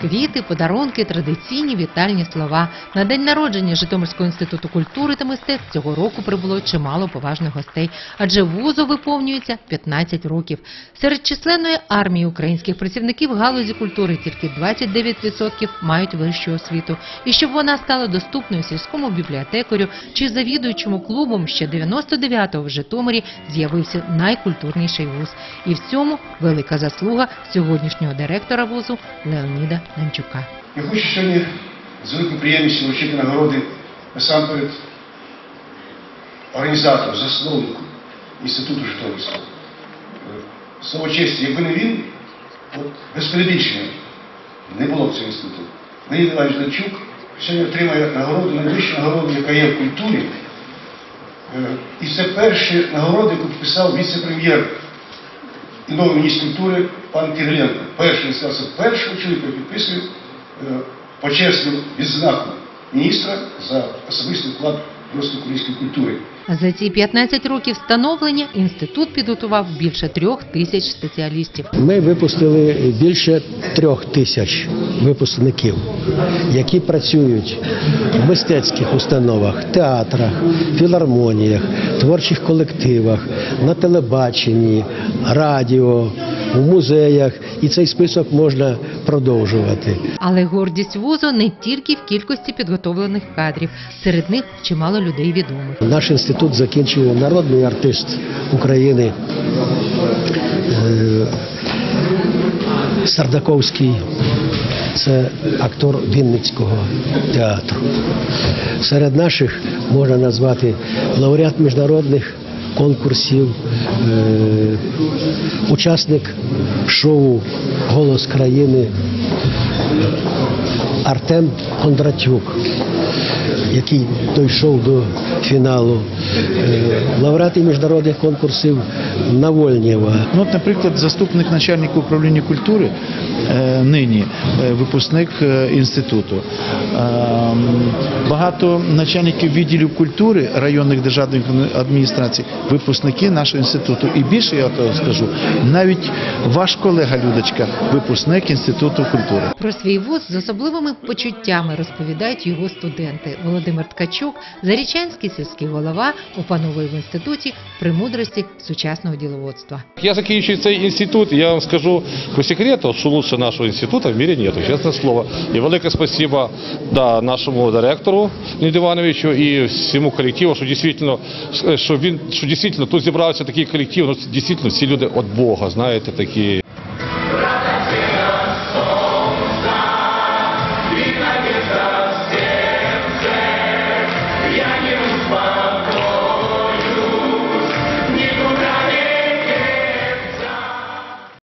Квіти, подарунки, традиційні вітальні слова. На день народження Житомирського інституту культури та мистецтв цього року прибуло чимало поважних гостей, адже вузу виповнюється 15 років. Серед численної армії українських працівників галузі культури тільки 29% мають вищу освіту. І щоб вона стала доступною сільському бібліотекарю чи завідуючому клубом, ще 99-го в Житомирі з'явився найкультурніший вуз. І в цьому велика заслуга сьогоднішнього директора вузу Леоніда Нанчука. Я хочу сьогодні з великою приємністю вручити нагороди насамперед організатору, засновнику Інституту Житомирського. Е, Слово честі, якби не він, от без не було б цього інституту. Леонід Іванович Данчук сьогодні отримає нагороду, найвищу нагороду, яка є в культурі. Е, І це перші нагороди, яку підписав віце-прем'єр і новий міністр культури пан Кириленко. Перший це першого чоловіка підписує е, почесну відзнаку міністра за особистий вклад в розвиток української культури. За ці 15 років становлення інститут підготував більше трьох тисяч спеціалістів. Ми випустили більше трьох тисяч випускників, які працюють в мистецьких установах, театрах, філармоніях, творчих колективах, на телебаченні, радіо, в музеях. І цей список можна продовжувати. Але гордість вузу не тільки в кількості підготовлених кадрів. Серед них чимало людей відомих. Наш інститут закінчує народний артист України е, Сардаковський. Це актор Вінницького театру. Серед наших можна назвати лауреат міжнародних конкурсів, е, учасник шоу Голос країни Артем Кондратюк, який дійшов до фіналу, Е, лауреати міжнародних конкурсів Навольнєва, Ну, от, наприклад, заступник начальника управління культури е, нині випускник інституту. Багато начальників відділів культури районних державних адміністрацій, випускники нашого інституту. І більше я то скажу, навіть ваш колега Людочка, випускник інституту культури. Про свій вуз з особливими почуттями розповідають його студенти. Володимир Ткачук, зарічанський сільський голова, опановує в інституті премудрості сучасного діловодства. Я закінчую цей інститут, я вам скажу по секрету, що лучше нашого інституту в мірі нету, чесне слово. І велике спасибо да, нашому директору Леоніду Івановичу і всьому колективу, що дійсно, що він що дійсно тут зібрався такий колектив, ну дійсно всі люди від Бога, знаєте, такі.